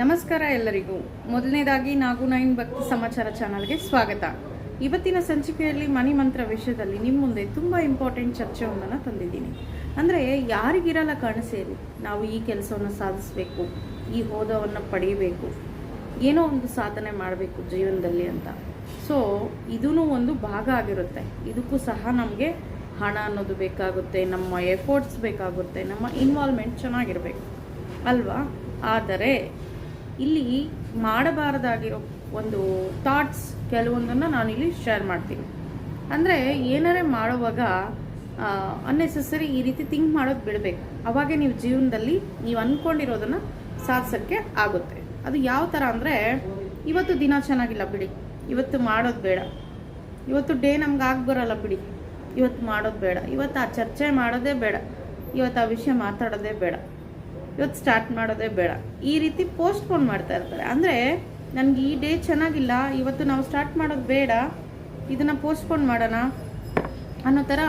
ನಮಸ್ಕಾರ ಎಲ್ಲರಿಗೂ. ಮೊದಲನೇದಾಗಿ ನಾಗು ನೈನ್ ಭಕ್ತಿ ಸಮಾಚಾರ ಚಾನಲ್ಗೆ ಸ್ವಾಗತ. ಇವತ್ತಿನ ಸಂಚಿಕೆಯಲ್ಲಿ ಮನಿ ಮಂತ್ರ ವಿಷಯದಲ್ಲಿ ನಿಮ್ಮ ಮುಂದೆ ತುಂಬ ಇಂಪಾರ್ಟೆಂಟ್ ಚರ್ಚೆ ಒಂದನ್ನು ತಂದಿದ್ದೀನಿ. ಅಂದರೆ ಯಾರಿಗಿರಲ್ಲ ಕನಸೇರಿ ನಾವು ಈ ಕೆಲಸವನ್ನು ಸಾಧಿಸಬೇಕು, ಈ ಹೋದವನ್ನು ಪಡೆಯಬೇಕು, ಏನೋ ಒಂದು ಸಾಧನೆ ಮಾಡಬೇಕು ಜೀವನದಲ್ಲಿ ಅಂತ. ಸೊ ಇದೂ ಒಂದು ಭಾಗ ಆಗಿರುತ್ತೆ. ಇದಕ್ಕೂ ಸಹ ನಮಗೆ ಹಣ ಅನ್ನೋದು ಬೇಕಾಗುತ್ತೆ, ನಮ್ಮ ಎಫರ್ಟ್ಸ್ ಬೇಕಾಗುತ್ತೆ, ನಮ್ಮ ಇನ್ವಾಲ್ವ್ಮೆಂಟ್ ಚೆನ್ನಾಗಿರಬೇಕು. ಅಲ್ವಾ? ಆದರೆ ಇಲ್ಲಿ ಮಾಡಬಾರದಾಗಿರೋ ಒಂದು ಥಾಟ್ಸ್ ಕೆಲವೊಂದನ್ನು ನಾನಿಲ್ಲಿ ಶೇರ್ ಮಾಡ್ತೀನಿ. ಅಂದರೆ ಏನಾರೇ ಮಾಡುವಾಗ ಅನ್ನೆಸೆಸರಿ ಈ ರೀತಿ ಥಿಂಕ್ ಮಾಡೋದು ಬಿಡಬೇಕು. ಅವಾಗೆ ನೀವು ಜೀವನದಲ್ಲಿ ನೀವು ಅಂದ್ಕೊಂಡಿರೋದನ್ನು ಸಾಧಿಸೋಕ್ಕೆ ಆಗುತ್ತೆ. ಅದು ಯಾವ ಥರ ಅಂದರೆ, ಇವತ್ತು ದಿನ ಚೆನ್ನಾಗಿಲ್ಲ ಬಿಡಿ. ಇವತ್ತು ಮಾಡೋದು ಬೇಡ. ಇವತ್ತು ಡೇ ನಮ್ಗೆ ಆಗಿ ಬರಲ್ಲ ಬಿಡಿ. ಇವತ್ತು ಮಾಡೋದು ಬೇಡ. ಇವತ್ತು ಆ ಚರ್ಚೆ ಮಾಡೋದೇ ಬೇಡ. ಇವತ್ತು ಆ ವಿಷಯ ಮಾತಾಡೋದೇ ಬೇಡ. ಇವತ್ತು ಸ್ಟಾರ್ಟ್ ಮಾಡೋದೇ ಬೇಡ. ಈ ರೀತಿ ಪೋಸ್ಟ್ಪೋನ್ ಮಾಡ್ತಾ ಇರ್ತಾರೆ. ಅಂದರೆ ನನಗೆ ಈ ಡೇ ಚೆನ್ನಾಗಿಲ್ಲ, ಇವತ್ತು ನಾವು ಸ್ಟಾರ್ಟ್ ಮಾಡೋದು ಬೇಡ, ಇದನ್ನು ಪೋಸ್ಟ್ಪೋನ್ ಮಾಡೋಣ ಅನ್ನೋ ಥರ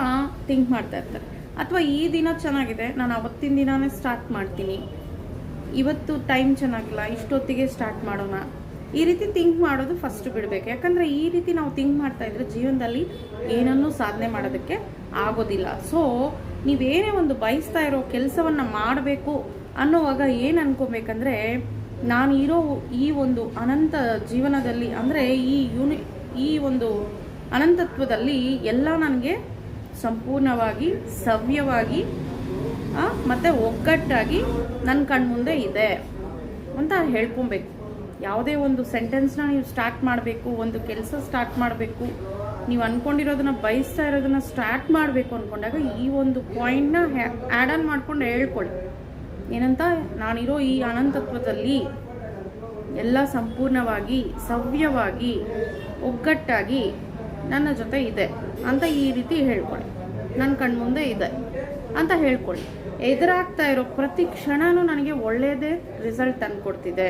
ಥಿಂಕ್ ಮಾಡ್ತಾ ಇರ್ತಾರೆ. ಅಥವಾ ಈ ದಿನ ಚೆನ್ನಾಗಿದೆ, ನಾನು ಅವತ್ತಿನ ದಿನವೇ ಸ್ಟಾರ್ಟ್ ಮಾಡ್ತೀನಿ. ಇವತ್ತು ಟೈಮ್ ಚೆನ್ನಾಗಿಲ್ಲ, ಇಷ್ಟೊತ್ತಿಗೆ ಸ್ಟಾರ್ಟ್ ಮಾಡೋಣ. ಈ ರೀತಿ ಥಿಂಕ್ ಮಾಡೋದು ಫಸ್ಟ್ ಬಿಡಬೇಕು. ಯಾಕಂದರೆ ಈ ರೀತಿ ನಾವು ಥಿಂಕ್ ಮಾಡ್ತಾ ಇದ್ರೆ ಜೀವನದಲ್ಲಿ ಏನನ್ನೂ ಸಾಧನೆ ಮಾಡೋದಕ್ಕೆ ಆಗೋದಿಲ್ಲ. ಸೊ ನೀವೇನೇ ಒಂದು ಬಯಸ್ತಾ ಇರೋ ಕೆಲಸವನ್ನು ಮಾಡಬೇಕು ಅನ್ನೋವಾಗ ಏನು ಅನ್ಕೋಬೇಕಂದ್ರೆ, ನಾನು ಇರೋ ಈ ಒಂದು ಅನಂತ ಜೀವನದಲ್ಲಿ, ಅಂದರೆ ಈ ಯೂನಿ ಈ ಒಂದು ಅನಂತತ್ವದಲ್ಲಿ ಎಲ್ಲ ನನಗೆ ಸಂಪೂರ್ಣವಾಗಿ, ಸವ್ಯವಾಗಿ ಮತ್ತು ಒಗ್ಗಟ್ಟಾಗಿ ನನ್ನ ಕಣ್ಮುಂದೆ ಇದೆ ಅಂತ ಹೇಳ್ಕೊಬೇಕು. ಯಾವುದೇ ಒಂದು ಸೆಂಟೆನ್ಸ್ನ ನೀವು ಸ್ಟಾರ್ಟ್ ಮಾಡಬೇಕು, ಒಂದು ಕೆಲಸ ಸ್ಟಾರ್ಟ್ ಮಾಡಬೇಕು, ನೀವು ಅಂದ್ಕೊಂಡಿರೋದನ್ನ ಬಯಸ್ತಾ ಇರೋದನ್ನ ಸ್ಟಾರ್ಟ್ ಮಾಡಬೇಕು ಅಂದ್ಕೊಂಡಾಗ ಈ ಒಂದು ಪಾಯಿಂಟ್ನ ಆ್ಯಡ್ ಆನ್ ಮಾಡ್ಕೊಂಡು ಹೇಳ್ಕೊಳ್ಳಿ ಏನಂತ? ನಾನಿರೋ ಈ ಅನಂತತ್ವದಲ್ಲಿ ಎಲ್ಲ ಸಂಪೂರ್ಣವಾಗಿ, ಸವ್ಯವಾಗಿ, ಒಗ್ಗಟ್ಟಾಗಿ ನನ್ನ ಜೊತೆ ಇದೆ ಅಂತ ಈ ರೀತಿ ಹೇಳ್ಕೊಳ್ಳಿ ನನ್ನ ಕಣ್ಮುಂದೆ ಇದೆ ಅಂತ ಹೇಳ್ಕೊಳ್ಳಿ ಎದುರಾಗ್ತಾ ಇರೋ ಪ್ರತಿ ಕ್ಷಣನೂ ನನಗೆ ಒಳ್ಳೆಯದೇ ರಿಸಲ್ಟ್ ತಂದುಕೊಡ್ತಿದೆ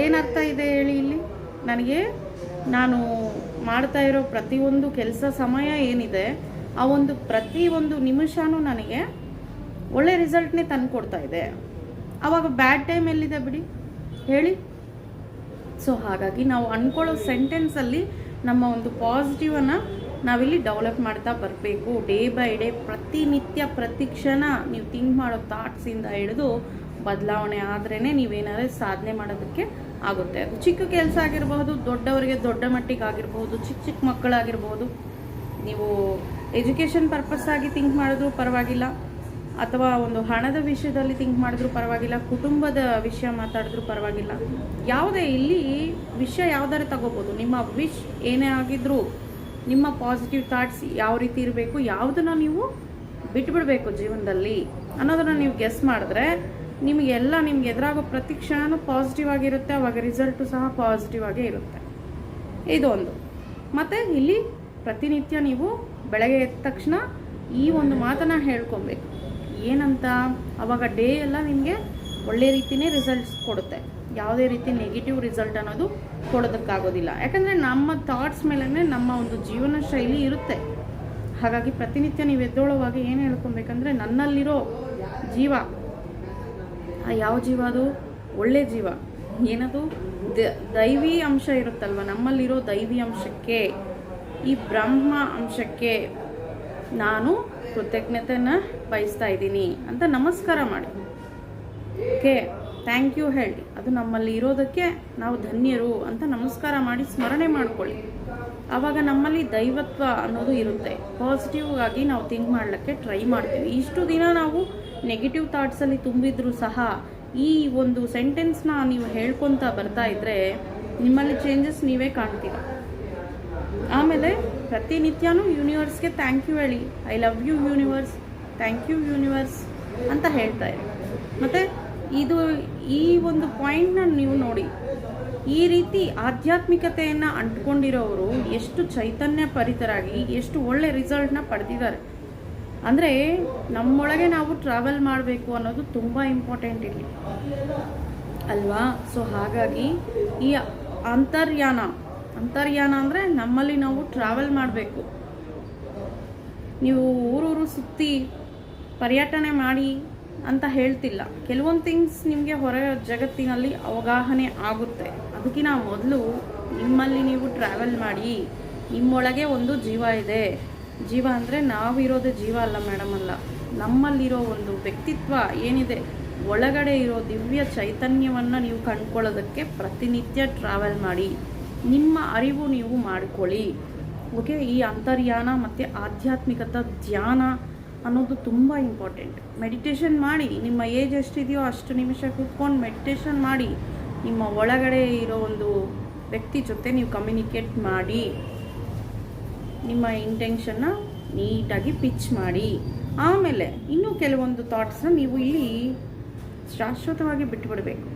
ಏನರ್ಥ ಇದೆ ಹೇಳಿ ಇಲ್ಲಿ? ನನಗೆ ನಾನು ಮಾಡ್ತಾ ಇರೋ ಪ್ರತಿಯೊಂದು ಕೆಲಸ ಸಮಯ ಏನಿದೆ, ಆ ಒಂದು ಪ್ರತಿಯೊಂದು ನಿಮಿಷನೂ ನನಗೆ ಒಳ್ಳೆ ರಿಸಲ್ಟ್ನೇ ತಂದು ಕೊಡ್ತಾ ಇದೆ. ಆವಾಗ ಬ್ಯಾಡ್ ಟೈಮ್ ಎಲ್ಲಿದೆ ಬಿಡಿ? ಹೇಳಿ. ಸೊ ಹಾಗಾಗಿ ನಾವು ಅಂದ್ಕೊಳ್ಳೋ ಸೆಂಟೆನ್ಸಲ್ಲಿ ನಮ್ಮ ಒಂದು ಪಾಸಿಟಿವನ್ನು ನಾವಿಲ್ಲಿ ಡೆವಲಪ್ ಮಾಡ್ತಾ ಬರಬೇಕು. ಡೇ ಬೈ ಡೇ ಪ್ರತಿನಿತ್ಯ, ಪ್ರತಿ ಕ್ಷಣ ನೀವು ಥಿಂಕ್ ಮಾಡೋ ಥಾಟ್ಸಿಂದ ಹಿಡಿದು ಬದಲಾವಣೆ ಆದ್ರೇ ನೀವೇನಾದ್ರೂ ಸಾಧನೆ ಮಾಡೋದಕ್ಕೆ ಆಗುತ್ತೆ. ಅದು ಚಿಕ್ಕ ಕೆಲಸ ಆಗಿರಬಹುದು, ದೊಡ್ಡವರಿಗೆ ದೊಡ್ಡ ಮಟ್ಟಿಗೆ ಆಗಿರಬಹುದು, ಚಿಕ್ಕ ಚಿಕ್ಕ ಮಕ್ಕಳಾಗಿರ್ಬೋದು ನೀವು ಎಜುಕೇಷನ್ ಪರ್ಪಸ್ ಆಗಿ ಥಿಂಕ್ ಮಾಡಿದ್ರು ಪರವಾಗಿಲ್ಲ. ಅಥವಾ ಒಂದು ಹಣದ ವಿಷಯದಲ್ಲಿ ಥಿಂಕ್ ಮಾಡಿದ್ರು ಪರವಾಗಿಲ್ಲ, ಕುಟುಂಬದ ವಿಷಯ ಮಾತಾಡಿದ್ರು ಪರವಾಗಿಲ್ಲ. ಯಾವುದೇ ಇಲ್ಲಿ ವಿಷಯ ಯಾವ್ದಾರು ತಗೋಬೋದು. ನಿಮ್ಮ ವಿಶ್ ಏನೇ ಆಗಿದ್ರು, ನಿಮ್ಮ ಪಾಸಿಟಿವ್ ಥಾಟ್ಸ್ ಯಾವ ರೀತಿ ಇರಬೇಕು, ಯಾವುದನ್ನು ನೀವು ಬಿಟ್ಬಿಡಬೇಕು ಜೀವನದಲ್ಲಿ ಅನ್ನೋದನ್ನು ನೀವು ಗೆಸ್ ಮಾಡಿದ್ರೆ ನಿಮಗೆಲ್ಲ ನಿಮ್ಗೆ ಎದುರಾಗೋ ಪ್ರತಿ ಕ್ಷಣನೂ ಪಾಸಿಟಿವ್ ಆಗಿರುತ್ತೆ, ಅವಾಗ ರಿಸಲ್ಟು ಸಹ ಪಾಸಿಟಿವ್ ಆಗೇ ಇರುತ್ತೆ. ಇದೊಂದು ಮತ್ತು ಇಲ್ಲಿ ಪ್ರತಿನಿತ್ಯ ನೀವು ಬೆಳಗ್ಗೆ ಎದ್ದ ತಕ್ಷಣ ಈ ಒಂದು ಮಾತನ್ನು ಹೇಳ್ಕೊಬೇಕು. ಏನಂತ? ಅವಾಗ ಡೇ ಎಲ್ಲ ನಿಮಗೆ ಒಳ್ಳೆ ರೀತಿಯೇ ರಿಸಲ್ಟ್ಸ್ ಕೊಡುತ್ತೆ. ಯಾವುದೇ ರೀತಿ ನೆಗೆಟಿವ್ ರಿಸಲ್ಟ್ ಅನ್ನೋದು ಕೊಡೋದಕ್ಕಾಗೋದಿಲ್ಲ. ಯಾಕಂದರೆ ನಮ್ಮ ಥಾಟ್ಸ್ ಮೇಲೇ ನಮ್ಮ ಒಂದು ಜೀವನ ಶೈಲಿ ಇರುತ್ತೆ. ಹಾಗಾಗಿ ಪ್ರತಿನಿತ್ಯ ನೀವು ಎದ್ದೋಳುವಾಗ ಏನು ಹೇಳ್ಕೊಬೇಕಂದ್ರೆ, ನನ್ನಲ್ಲಿರೋ ಜೀವ, ಆ ಯಾವ ಜೀವ ಅದು? ಒಳ್ಳೆ ಜೀವ. ಏನದು? ದೈವಿ ಅಂಶ ಇರುತ್ತಲ್ವ? ನಮ್ಮಲ್ಲಿರೋ ದೈವಿ ಅಂಶಕ್ಕೆ, ಈ ಬ್ರಹ್ಮ ಅಂಶಕ್ಕೆ ನಾನು ಕೃತಜ್ಞತೆನ ಬಯಸ್ತಾ ಇದ್ದೀನಿ ಅಂತ ನಮಸ್ಕಾರ ಮಾಡಿ. ಓಕೆ ಥ್ಯಾಂಕ್ ಯು ಹೇಳಿ. ಅದು ನಮ್ಮಲ್ಲಿ ಇರೋದಕ್ಕೆ ನಾವು ಧನ್ಯರು ಅಂತ ನಮಸ್ಕಾರ ಮಾಡಿ ಸ್ಮರಣೆ ಮಾಡ್ಕೊಳ್ಳಿ. ಆವಾಗ ನಮ್ಮಲ್ಲಿ ದೈವತ್ವ ಅನ್ನೋದು ಇರುತ್ತೆ. ಪಾಸಿಟಿವ್ ಆಗಿ ನಾವು ಥಿಂಕ್ ಮಾಡಲಿಕ್ಕೆ ಟ್ರೈ ಮಾಡ್ತೀವಿ. ಇಷ್ಟು ದಿನ ನಾವು ನೆಗೆಟಿವ್ ಥಾಟ್ಸಲ್ಲಿ ತುಂಬಿದ್ರು ಸಹ ಈ ಒಂದು ಸೆಂಟೆನ್ಸ್ನ ನೀವು ಹೇಳ್ಕೊತಾ ಬರ್ತಾ ಇದ್ದರೆ ನಿಮ್ಮಲ್ಲಿ ಚೇಂಜಸ್ ನೀವೇ ಕಾಣ್ತೀರ. ಆಮೇಲೆ ಪ್ರತಿನಿತ್ಯನೂ ಯೂನಿವರ್ಸ್ಗೆ ಥ್ಯಾಂಕ್ ಯು ಹೇಳಿ I love you universe thank you universe ಅಂತ ಹೇಳ್ತಾ ಇದೆ ಮತ್ತು ಇದು ಈ ಒಂದು ಪಾಯಿಂಟ್ನ ನೀವು ನೋಡಿ, ಈ ರೀತಿ ಆಧ್ಯಾತ್ಮಿಕತೆಯನ್ನು ಅಂಟ್ಕೊಂಡಿರೋರು ಎಷ್ಟು ಚೈತನ್ಯ ಪರಿತರಾಗಿ, ಎಷ್ಟು ಒಳ್ಳೆ ರಿಸಲ್ಟ್ನ ಪಡೆದಿದ್ದಾರೆ. ಅಂದರೆ ನಮ್ಮೊಳಗೆ ನಾವು ಟ್ರಾವೆಲ್ ಮಾಡಬೇಕು ಅನ್ನೋದು ತುಂಬ ಇಂಪಾರ್ಟೆಂಟ್ ಇಲ್ಲಿ. ಅಲ್ವಾ? ಸೊ ಹಾಗಾಗಿ ಈ ಅಂತರ್ಯಾನ ಅಂತರ್ಯಾನ ಅಂದರೆ ನಮ್ಮಲ್ಲಿ ನಾವು ಟ್ರಾವೆಲ್ ಮಾಡಬೇಕು. ನೀವು ಊರೂರು ಸುತ್ತಿ ಪರ್ಯಟನೆ ಮಾಡಿ ಅಂತ ಹೇಳ್ತಿಲ್ಲ. ಕೆಲವೊಂದು ಥಿಂಗ್ಸ್ ನಿಮಗೆ ಹೊರ ಜಗತ್ತಿನಲ್ಲಿ ಅವಗಾಹನೆ ಆಗುತ್ತೆ. ಅದಕ್ಕಿಂತ ಮೊದಲು ನಿಮ್ಮಲ್ಲಿ ನೀವು ಟ್ರಾವೆಲ್ ಮಾಡಿ, ನಿಮ್ಮೊಳಗೆ ಒಂದು ಜೀವ ಇದೆ. ಜೀವ ಅಂದರೆ ನಾವಿರೋದು ಜೀವ ಅಲ್ಲ ಮೇಡಮ್ ಅಲ್ಲ. ನಮ್ಮಲ್ಲಿರೋ ಒಂದು ವ್ಯಕ್ತಿತ್ವ ಏನಿದೆ, ಒಳಗಡೆ ಇರೋ ದಿವ್ಯ ಚೈತನ್ಯವನ್ನು ನೀವು ಕಂಡ್ಕೊಳ್ಳೋದಕ್ಕೆ ಪ್ರತಿನಿತ್ಯ ಟ್ರಾವೆಲ್ ಮಾಡಿ. ನಿಮ್ಮ ಅರಿವು ನೀವು ಮಾಡಿಕೊಳ್ಳಿ. ಓಕೆ, ಈ ಅಂತರ್ಯಾನ ಮತ್ತು ಆಧ್ಯಾತ್ಮಿಕತ ಧ್ಯಾನ ಅನ್ನೋದು ತುಂಬ ಇಂಪಾರ್ಟೆಂಟ್ ಮೆಡಿಟೇಷನ್ ಮಾಡಿ, ನಿಮ್ಮ ಏಜ್ ಎಷ್ಟಿದೆಯೋ ಅಷ್ಟು ನಿಮಿಷ ಕೂತ್ಕೊಂಡು ಮೆಡಿಟೇಷನ್ ಮಾಡಿ, ನಿಮ್ಮ ಒಳಗಡೆ ಇರೋ ಒಂದು ವ್ಯಕ್ತಿ ಜೊತೆ ನೀವು ಕಮ್ಯುನಿಕೇಟ್ ಮಾಡಿ. ನಿಮ್ಮ ಇಂಟೆನ್ಷನ್ನ ನೀಟಾಗಿ ಪಿಚ್ ಮಾಡಿ. ಆಮೇಲೆ ಇನ್ನೂ ಕೆಲವೊಂದು ಥಾಟ್ಸ್ನ ನೀವು ಇಲ್ಲಿ ಶಾಶ್ವತವಾಗಿ ಬಿಟ್ಟುಬಿಡಬೇಕು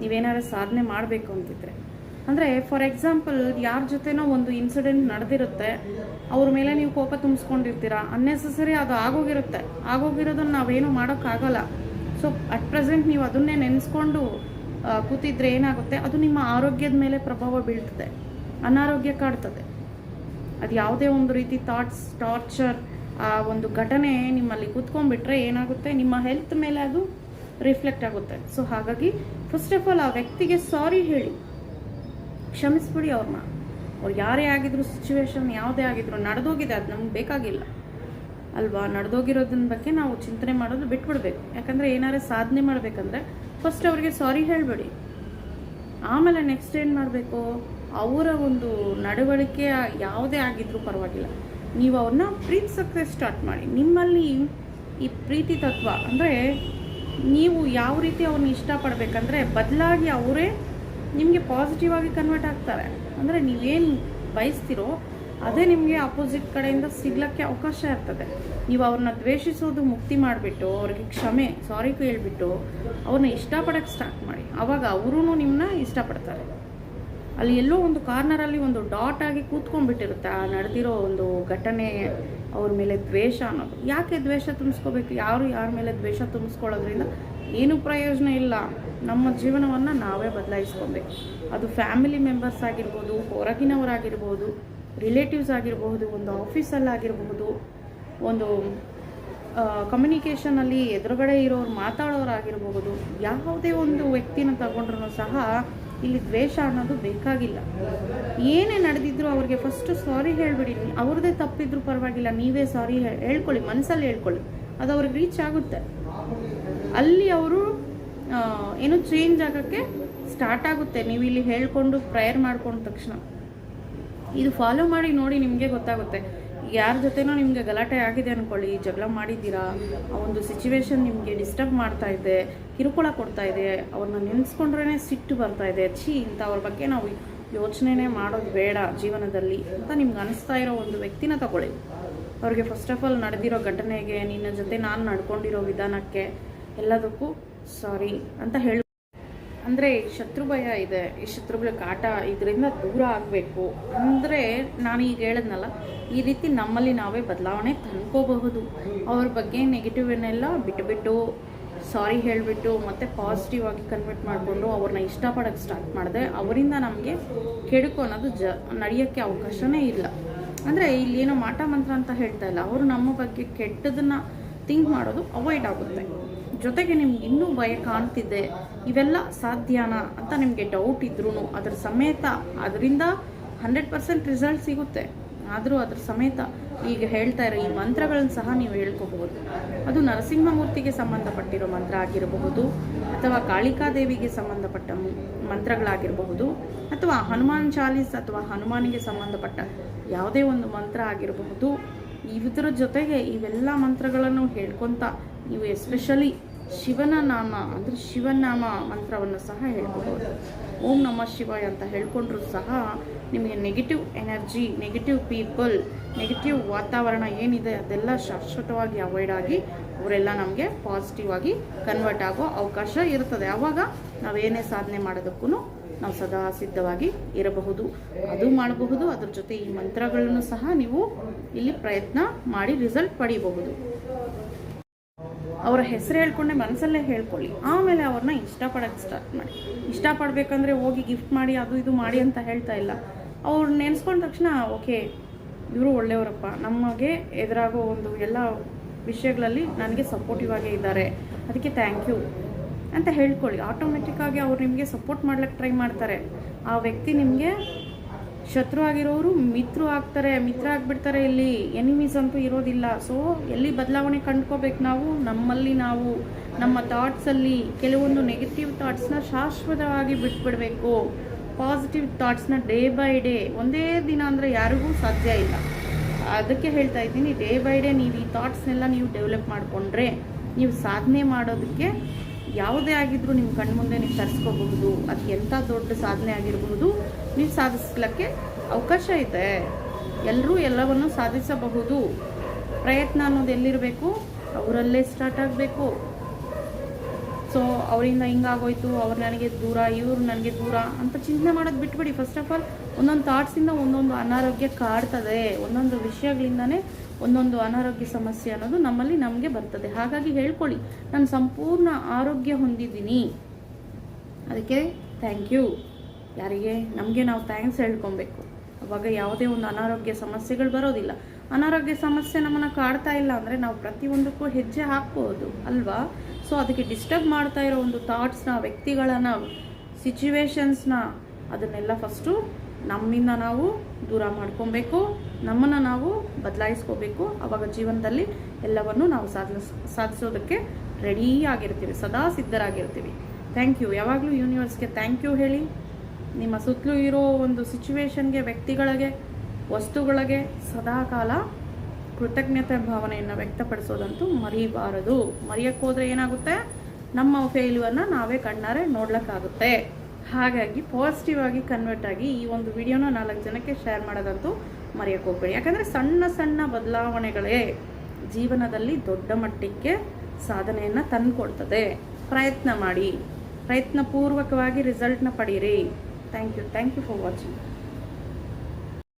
ನೀವೇನಾದ್ರು ಸಾಧನೆ ಮಾಡಬೇಕು ಅಂತಿದ್ರೆ. ಅಂದರೆ ಫಾರ್ ಎಕ್ಸಾಂಪಲ್ ಯಾರ ಜೊತೆನೋ ಒಂದು ಇನ್ಸಿಡೆಂಟ್ ನಡೆದಿರುತ್ತೆ, ಅವ್ರ ಮೇಲೆ ನೀವು ಕೋಪ ತುಂಬಿಸ್ಕೊಂಡಿರ್ತೀರ ಅನ್ನೆಸೆಸರಿ ಅದು ಆಗೋಗಿರುತ್ತೆ. ಆಗೋಗಿರೋದನ್ನು ನಾವೇನು ಮಾಡೋಕ್ಕಾಗಲ್ಲ. ಸೊ ಅಟ್ ಪ್ರೆಸೆಂಟ್ ನೀವು ಅದನ್ನೇ ನೆನೆಸ್ಕೊಂಡು ಕೂತಿದ್ರೆ ಏನಾಗುತ್ತೆ? ಅದು ನಿಮ್ಮ ಆರೋಗ್ಯದ ಮೇಲೆ ಪ್ರಭಾವ ಬೀಳ್ತದೆ. ಅನಾರೋಗ್ಯ ಕಾಡ್ತದೆ. ಅದು ಯಾವುದೇ ಒಂದು ರೀತಿ ಥಾಟ್ಸ್ ಟಾರ್ಚರ್ ಆ ಒಂದು ಘಟನೆ ನಿಮ್ಮಲ್ಲಿ ಕೂತ್ಕೊಂಡ್ಬಿಟ್ರೆ ಏನಾಗುತ್ತೆ? ನಿಮ್ಮ ಹೆಲ್ತ್ ಮೇಲೆ ಅದು ರಿಫ್ಲೆಕ್ಟ್ ಆಗುತ್ತೆ. ಸೊ ಹಾಗಾಗಿ ಫಸ್ಟ್ ಆಫ್ ಆಲ್ ಆ ವ್ಯಕ್ತಿಗೆ ಸಾರಿ ಹೇಳಿ. ಕ್ಷಮಿಸ್ಬಿಡಿ ಅವ್ರನ್ನ. ಅವ್ರು ಯಾರೇ ಆಗಿದ್ರು ಸಿಚುವೇಶನ್ ಯಾವುದೇ ಆಗಿದ್ರು ನಡೆದೋಗಿದೆ, ಅದು ನಮ್ಗೆ ಬೇಕಾಗಿಲ್ಲ. ಅಲ್ವಾ? ನಡೆದೋಗಿರೋದನ್ನ ಬಗ್ಗೆ ನಾವು ಚಿಂತನೆ ಮಾಡೋದು ಬಿಟ್ಬಿಡ್ಬೇಕು. ಯಾಕಂದರೆ ಏನಾರೇ ಸಾಧನೆ ಮಾಡಬೇಕಂದ್ರೆ ಫಸ್ಟ್ ಅವರಿಗೆ ಸಾರಿ ಹೇಳಬೇಡಿ. ಆಮೇಲೆ ನೆಕ್ಸ್ಟ್ ಏನು ಮಾಡಬೇಕು? ಅವರ ಒಂದು ನಡವಳಿಕೆ ಯಾವುದೇ ಆಗಿದ್ರೂ ಪರವಾಗಿಲ್ಲ. ನೀವು ಅವ್ರನ್ನ ಪ್ರೀತಿಸೋಕ್ಕೆ ಸ್ಟಾರ್ಟ್ ಮಾಡಿ. ನಿಮ್ಮಲ್ಲಿ ಈ ಪ್ರೀತಿ ತತ್ವ ಅಂದರೆ ನೀವು ಯಾವ ರೀತಿ ಅವ್ರನ್ನ ಇಷ್ಟಪಡಬೇಕಂದ್ರೆ ಬದಲಾಗಿ ಅವರೇ ನಿಮಗೆ ಪಾಸಿಟಿವ್ ಆಗಿ ಕನ್ವರ್ಟ್ ಆಗ್ತಾರೆ. ಅಂದರೆ ನೀವೇನು ಬಯಸ್ತಿರೋ ಅದೇ ನಿಮಗೆ ಅಪೋಸಿಟ್ ಕಡೆಯಿಂದ ಸಿಗ್ಲಿಕ್ಕೆ ಅವಕಾಶ ಇರ್ತದೆ. ನೀವು ಅವ್ರನ್ನ ದ್ವೇಷಿಸೋದು ಮುಕ್ತಿ ಮಾಡಿಬಿಟ್ಟು, ಅವ್ರಿಗೆ ಕ್ಷಮೆ ಸಾರಿ ಕೇಳಿಬಿಟ್ಟು, ಅವ್ರನ್ನ ಇಷ್ಟಪಡೋಕ್ಕೆ ಸ್ಟಾರ್ಟ್ ಮಾಡಿ. ಅವಾಗ ಅವರೂ ನಿಮ್ಮನ್ನ ಇಷ್ಟಪಡ್ತಾರೆ. ಅಲ್ಲಿ ಎಲ್ಲೋ ಒಂದು ಕಾರ್ನರಲ್ಲಿ ಒಂದು ಡಾಟ್ ಆಗಿ ಕೂತ್ಕೊಂಡ್ಬಿಟ್ಟಿರುತ್ತೆ ಆ ನಡೆದಿರೋ ಒಂದು ಘಟನೆ, ಅವ್ರ ಮೇಲೆ ದ್ವೇಷ ಅನ್ನೋದು. ಯಾಕೆ ದ್ವೇಷ ತುಂಬಿಸ್ಕೋಬೇಕು? ಯಾರು ಯಾರ ಮೇಲೆ ದ್ವೇಷ ತುಂಬಿಸ್ಕೊಳ್ಳೋದ್ರಿಂದ ಏನು ಪ್ರಯೋಜನ ಇಲ್ಲ. ನಮ್ಮ ಜೀವನವನ್ನು ನಾವೇ ಬದಲಾಯಿಸ್ಕೊಬೇಕು. ಅದು ಫ್ಯಾಮಿಲಿ ಮೆಂಬರ್ಸ್ ಆಗಿರ್ಬೋದು, ಹೊರಗಿನವರಾಗಿರ್ಬೋದು ರಿಲೇಟಿವ್ಸ್ ಆಗಿರಬಹುದು, ಒಂದು ಆಫೀಸಲ್ಲಾಗಿರಬಹುದು ಒಂದು ಕಮ್ಯುನಿಕೇಷನಲ್ಲಿ ಎದುರುಗಡೆ ಇರೋರು ಮಾತಾಡೋರಾಗಿರಬಹುದು, ಯಾವುದೇ ಒಂದು ವ್ಯಕ್ತಿನ ತಗೊಂಡ್ರೂ ಸಹ ಇಲ್ಲಿ ದ್ವೇಷ ಅನ್ನೋದು ಬೇಕಾಗಿಲ್ಲ. ಏನೇ ನಡೆದಿದ್ರು ಅವ್ರಿಗೆ ಫಸ್ಟು ಸಾರಿ ಹೇಳಿಬಿಡಿ. ಅವ್ರದ್ದೇ ತಪ್ಪಿದ್ರು ಪರವಾಗಿಲ್ಲ, ನೀವೇ ಸಾರಿ ಹೇಳ್ಕೊಳ್ಳಿ ಮನಸ್ಸಲ್ಲಿ ಹೇಳ್ಕೊಳ್ಳಿ. ಅದು ಅವ್ರಿಗೆ ರೀಚ್ ಆಗುತ್ತೆ. ಅಲ್ಲಿ ಅವರು ಏನು ಚೇಂಜ್ ಆಗೋಕ್ಕೆ ಸ್ಟಾರ್ಟ್ ಆಗುತ್ತೆ. ನೀವು ಇಲ್ಲಿ ಹೇಳ್ಕೊಂಡು ಪ್ರೇಯರ್ ಮಾಡ್ಕೊಂಡ ತಕ್ಷಣ. ಇದು ಫಾಲೋ ಮಾಡಿ ನೋಡಿ ನಿಮಗೆ ಗೊತ್ತಾಗುತ್ತೆ. ಯಾರ ಜೊತೆನೋ ನಿಮಗೆ ಗಲಾಟೆ ಆಗಿದೆ ಅಂದ್ಕೊಳ್ಳಿ ಜಗಳ ಮಾಡಿದ್ದೀರಾ? ಆ ಒಂದು ಸಿಚುವೇಶನ್ ನಿಮಗೆ ಡಿಸ್ಟರ್ಬ್ ಮಾಡ್ತಾ ಇದೆ, ಕಿರುಕುಳ ಕೊಡ್ತಾ ಇದೆ ಅವ್ರನ್ನ ನೆನೆಸ್ಕೊಂಡ್ರೇ ಸಿಟ್ಟು ಬರ್ತಾ ಇದೆ. ಛೀ ಇಂಥ ಅವ್ರ ಬಗ್ಗೆ ನಾವು ಯೋಚನೆನೇ ಮಾಡೋದು ಬೇಡ ಜೀವನದಲ್ಲಿ ಅಂತ ನಿಮ್ಗೆ ಅನಿಸ್ತಾ ಇರೋ ಒಂದು ವ್ಯಕ್ತಿನ ತಗೊಳ್ಳಿ. ಅವ್ರಿಗೆ ಫಸ್ಟ್ ಆಫ್ ಆಲ್ ನಡೆದಿರೋ ಘಟನೆಗೆ ನಿನ್ನ ಜೊತೆ ನಾನು ನಡ್ಕೊಂಡಿರೋ ವಿಧಾನಕ್ಕೆ ಎಲ್ಲದಕ್ಕೂ ಸಾರಿ ಅಂತ ಹೇಳಿ ಅಂದರೆ ಶತ್ರು ಭಯ ಇದೆ, ಈ ಶತ್ರುಗಳ ಕಾಟ ಇದರಿಂದ ದೂರ ಆಗಬೇಕು. ಅಂದರೆ ನಾನು ಈಗ ಹೇಳಿದ್ನಲ್ಲ, ಈ ರೀತಿ ನಮ್ಮಲ್ಲಿ ನಾವೇ ಬದಲಾವಣೆ ತಂದ್ಕೋಬಹುದು. ಅವ್ರ ಬಗ್ಗೆ ನೆಗೆಟಿವನ್ನೆಲ್ಲ ಬಿಟ್ಟುಬಿಟ್ಟು ಸಾರಿ ಹೇಳಿಬಿಟ್ಟು, ಮತ್ತೆ ಪಾಸಿಟಿವ್ ಆಗಿ ಕನ್ವರ್ಟ್ ಮಾಡಿಕೊಂಡು ಅವ್ರನ್ನ ಇಷ್ಟಪಡೋಕ್ಕೆ ಸ್ಟಾರ್ಟ್ ಮಾಡಿದೆ, ಅವರಿಂದ ನಮಗೆ ಕೆಡುಕು ಅನ್ನೋದು ಜ, ನಡೆಯೋಕ್ಕೆ ಅವಕಾಶನೇ ಇಲ್ಲ. ಅಂದರೆ ಇಲ್ಲಿ ಏನೋ ಮಾಟ ಮಂತ್ರ ಅಂತ ಹೇಳ್ತಾ ಇಲ್ಲ, ಅವರು ನಮ್ಮ ಬಗ್ಗೆ ಕೆಟ್ಟದನ್ನು ಥಿಂಕ್ ಮಾಡೋದು ಅವಾಯ್ಡ್ ಆಗುತ್ತೆ. ಜೊತೆಗೆ ನಿಮ್ಗೆ ಇನ್ನೂ ಭಯ ಕಾಣ್ತಿದೆ, ಇವೆಲ್ಲ ಸಾಧ್ಯನಾ ಅಂತ ನಿಮಗೆ ಡೌಟ್ ಇದ್ರೂ ಅದ್ರ ಸಮೇತ ಅದರಿಂದ ಹಂಡ್ರೆಡ್ ಪರ್ಸೆಂಟ್ ರಿಸಲ್ಟ್ ಸಿಗುತ್ತೆ. ಆದರೂ ಅದ್ರ ಸಮೇತ ಈಗ ಹೇಳ್ತಾ ಇರೋ ಈ ಮಂತ್ರಗಳನ್ನು ಸಹ ನೀವು ಹೇಳ್ಕೋಬಹುದು. ಅದು ನರಸಿಂಹಮೂರ್ತಿಗೆ ಸಂಬಂಧಪಟ್ಟಿರೋ ಮಂತ್ರ ಆಗಿರಬಹುದು, ಅಥವಾ ಕಾಳಿಕಾದೇವಿಗೆ ಸಂಬಂಧಪಟ್ಟ ಮಂತ್ರಗಳಾಗಿರಬಹುದು, ಅಥವಾ ಹನುಮಾನ್ ಚಾಲೀಸ್ ಅಥವಾ ಹನುಮಾನಿಗೆ ಸಂಬಂಧಪಟ್ಟ ಯಾವುದೇ ಒಂದು ಮಂತ್ರ ಆಗಿರಬಹುದು. ಇದರ ಜೊತೆಗೆ ಇವೆಲ್ಲ ಮಂತ್ರಗಳನ್ನು ಹೇಳ್ಕೊತ ನೀವು ಎಸ್ಪೆಷಲಿ ಶಿವನ ನಾಮ, ಅಂದರೆ ಶಿವನಾಮ ಮಂತ್ರವನ್ನು ಸಹ ಹೇಳ್ಕೊಬೋದು ಓಂ ನಮ ಶಿವಾಯ ಅಂತ ಹೇಳ್ಕೊಂಡ್ರು ಸಹ ನಿಮಗೆ negative energy negative people negative ವಾತಾವರಣ ಏನಿದೆ ಅದೆಲ್ಲ ಶಾಶ್ವತವಾಗಿ ಅವಾಯ್ಡ್ ಆಗಿ ಅವರೆಲ್ಲ ನಮಗೆ ಪಾಸಿಟಿವ್ ಆಗಿ ಕನ್ವರ್ಟ್ ಆಗೋ ಅವಕಾಶ ಇರ್ತದೆ. ಆವಾಗ ನಾವೇನೇ ಸಾಧನೆ ಮಾಡೋದಕ್ಕೂ ನಾವು ಸದಾ ಸಿದ್ಧವಾಗಿ ಇರಬಹುದು, ಅದು ಮಾಡಬಹುದು. ಅದ್ರ ಜೊತೆ ಈ ಮಂತ್ರಗಳನ್ನು ಸಹ ನೀವು ಇಲ್ಲಿ ಪ್ರಯತ್ನ ಮಾಡಿ ರಿಸಲ್ಟ್ ಪಡಿಬಹುದು. ಅವರ ಹೆಸರು ಹೇಳ್ಕೊಂಡೆ ಮನಸ್ಸಲ್ಲೇ ಹೇಳ್ಕೊಳ್ಳಿ. ಆಮೇಲೆ ಅವ್ರನ್ನ ಇಷ್ಟಪಡೋಕ್ಕೆ ಸ್ಟಾರ್ಟ್ ಮಾಡಿ. ಇಷ್ಟಪಡಬೇಕಂದ್ರೆ ಹೋಗಿ ಗಿಫ್ಟ್ ಮಾಡಿ, ಅದು ಇದು ಮಾಡಿ ಅಂತ ಹೇಳ್ತಾ ಇಲ್ಲ. ಅವ್ರು ನೆನೆಸ್ಕೊಂಡ ತಕ್ಷಣ, ಓಕೆ, ಇವರು ಒಳ್ಳೆಯವರಪ್ಪ. ನಮಗೆ ಎದುರಾಗೋ ಒಂದು ಎಲ್ಲ ವಿಷಯಗಳಲ್ಲಿ ನನಗೆ ಸಪೋರ್ಟಿವ್ ಆಗೇ ಇದ್ದಾರೆ. ಅದಕ್ಕೆ ಥ್ಯಾಂಕ್ ಯು ಅಂತ ಹೇಳ್ಕೊಳ್ಳಿ. ಆಟೋಮೆಟಿಕ್ಕಾಗಿ ಅವ್ರು ನಿಮಗೆ ಸಪೋರ್ಟ್ ಮಾಡ್ಲಿಕ್ಕೆ ಟ್ರೈ ಮಾಡ್ತಾರೆ. ಆ ವ್ಯಕ್ತಿ ನಿಮಗೆ ಶತ್ರು ಆಗಿರೋರು ಮಿತ್ರರು ಆಗ್ತಾರೆ, ಮಿತ್ರ ಆಗಿಬಿಡ್ತಾರೆ ಇಲ್ಲಿ. ಎನಿಮೀಸ್ ಅಂತೂ ಇರೋದಿಲ್ಲ. ಸೊ ಎಲ್ಲಿ ಬದಲಾವಣೆ ಕಂಡ್ಕೋಬೇಕು ನಾವು? ನಮ್ಮಲ್ಲಿ ನಾವು. ನಮ್ಮ ಥಾಟ್ಸಲ್ಲಿ ಕೆಲವೊಂದು ನೆಗೆಟಿವ್ ಥಾಟ್ಸ್ನ ಶಾಶ್ವತವಾಗಿ ಬಿಟ್ಬಿಡಬೇಕು. ಪಾಸಿಟಿವ್ ಥಾಟ್ಸ್ನ ಡೇ ಬೈ ಡೇ ಒಂದೇ ದಿನ ಅಂದರೆ ಯಾರಿಗೂ ಸಾಧ್ಯ ಇಲ್ಲ. ಅದಕ್ಕೆ ಹೇಳ್ತಾ ಇದ್ದೀನಿ ಡೇ ಬೈ ಡೇ ನೀವು ಈ ಥಾಟ್ಸ್ನೆಲ್ಲ ನೀವು ಡೆವಲಪ್ ಮಾಡಿಕೊಂಡ್ರೆ, ನೀವು ಸಾಧನೆ ಮಾಡೋದಕ್ಕೆ ಯಾವುದೇ ಆಗಿದ್ರೂ ನಿಮ್ಮ ಕಣ್ಮುಂದೆ ನೀವು ತರಿಸ್ಕೋಬಹುದು. ಅದು ಎಂಥ ದೊಡ್ಡ ಸಾಧನೆ ಆಗಿರಬಹುದು ನೀವು ಸಾಧಿಸ್ಲಿಕ್ಕೆ ಅವಕಾಶ ಇದೆ. ಎಲ್ಲರೂ ಎಲ್ಲವನ್ನು ಸಾಧಿಸಬಹುದು. ಪ್ರಯತ್ನ ಅನ್ನೋದು ಎಲ್ಲಿರಬೇಕು? ಅವರಲ್ಲೇ ಸ್ಟಾರ್ಟ್ ಆಗಬೇಕು. ಸೊ ಅವರಿಂದ ಹಿಂಗಾಗೋಯ್ತು, ಅವ್ರು ನನಗೆ ದೂರ, ಇವ್ರು ನನಗೆ ದೂರ ಅಂತ ಚಿಂತನೆ ಮಾಡೋದು ಬಿಟ್ಬಿಡಿ. ಫಸ್ಟ್ ಆಫ್ ಆಲ್ ಒಂದೊಂದು ಥಾಟ್ಸಿಂದ ಒಂದೊಂದು ಅನಾರೋಗ್ಯ ಕಾಡ್ತದೆ. ಒಂದೊಂದು ವಿಷಯಗಳಿಂದನೇ ಒಂದೊಂದು ಅನಾರೋಗ್ಯ ಸಮಸ್ಯೆ ಅನ್ನೋದು ನಮ್ಮಲ್ಲಿ ನಮಗೆ ಬರ್ತದೆ. ಹಾಗಾಗಿ ಹೇಳ್ಕೊಳ್ಳಿ, ನಾನು ಸಂಪೂರ್ಣ ಆರೋಗ್ಯ ಹೊಂದಿದ್ದೀನಿ. ಅದಕ್ಕೆ ಥ್ಯಾಂಕ್ ಯು ಯಾರಿಗೆ? ನಮಗೆ ನಾವು ಥ್ಯಾಂಕ್ಸ್ ಹೇಳ್ಕೊಬೇಕು. ಅವಾಗ ಯಾವುದೇ ಒಂದು ಅನಾರೋಗ್ಯ ಸಮಸ್ಯೆಗಳು ಬರೋದಿಲ್ಲ. ಅನಾರೋಗ್ಯ ಸಮಸ್ಯೆ ನಮ್ಮನ್ನು ಕಾಡ್ತಾ ಇಲ್ಲ ಅಂದರೆ ನಾವು ಪ್ರತಿಯೊಂದಕ್ಕೂ ಹೆಜ್ಜೆ ಹಾಕ್ಬೋದು, ಅಲ್ವಾ? ಸೊ ಅದಕ್ಕೆ ಡಿಸ್ಟರ್ಬ್ ಮಾಡ್ತಾ ಇರೋ ಒಂದು ಥಾಟ್ಸ್ನ ವ್ಯಕ್ತಿಗಳನ್ನು ಸಿಚುವೇಶನ್ಸ್ನ ಅದನ್ನೆಲ್ಲ ಫಸ್ಟು ನಮ್ಮಿಂದ ನಾವು ದೂರ ಮಾಡ್ಕೊಬೇಕು, ನಮ್ಮನ್ನು ನಾವು ಬದಲಾಯಿಸ್ಕೋಬೇಕು. ಅವಾಗ ಜೀವನದಲ್ಲಿ ಎಲ್ಲವನ್ನು ನಾವು ಸಾಧಿಸ್ ಸಾಧಿಸೋದಕ್ಕೆ ರೆಡಿ ಆಗಿರ್ತೀವಿ, ಸದಾ ಸಿದ್ಧರಾಗಿರ್ತೀವಿ. ಥ್ಯಾಂಕ್ ಯು ಯಾವಾಗಲೂ ಯೂನಿವರ್ಸ್ಗೆ ಥ್ಯಾಂಕ್ ಯು ಹೇಳಿ. ನಿಮ್ಮ ಸುತ್ತಲೂ ಇರೋ ಒಂದು ಸಿಚುವೇಶನ್ಗೆ ವ್ಯಕ್ತಿಗಳಿಗೆ, ವಸ್ತುಗಳಿಗೆ ಸದಾಕಾಲ ಕೃತಜ್ಞತೆ ಭಾವನೆಯನ್ನು ವ್ಯಕ್ತಪಡಿಸೋದಂತೂ ಮರಿಬಾರದು. ಮರೆಯಕ್ಕೆ ಹೋದರೆ ಏನಾಗುತ್ತೆ? ನಮ್ಮ ಫೇಲ್ಯೂರ್ನ ನಾವೇ ಕಣ್ಣಾರೆ ನೋಡ್ಲಿಕ್ಕಾಗುತ್ತೆ. ಹಾಗಾಗಿ ಪಾಸಿಟಿವ್ ಆಗಿ ಕನ್ವರ್ಟ್ ಆಗಿ ಈ ಒಂದು ವಿಡಿಯೋನ ನಾಲ್ಕು ಜನಕ್ಕೆ ಶೇರ್ ಮಾಡೋದಂತೂ ಮರೆಯಕ್ಕೆ ಹೋಗ್ಬೇಡಿ. ಯಾಕಂದರೆ ಸಣ್ಣ ಸಣ್ಣ ಬದಲಾವಣೆಗಳೇ ಜೀವನದಲ್ಲಿ ದೊಡ್ಡ ಮಟ್ಟಕ್ಕೆ ಸಾಧನೆಯನ್ನು ತಂದುಕೊಡ್ತದೆ. ಪ್ರಯತ್ನ ಮಾಡಿ, ಪ್ರಯತ್ನಪೂರ್ವಕವಾಗಿ ರಿಸಲ್ಟ್ನ ಪಡೀರಿ. Thank you thank you for watching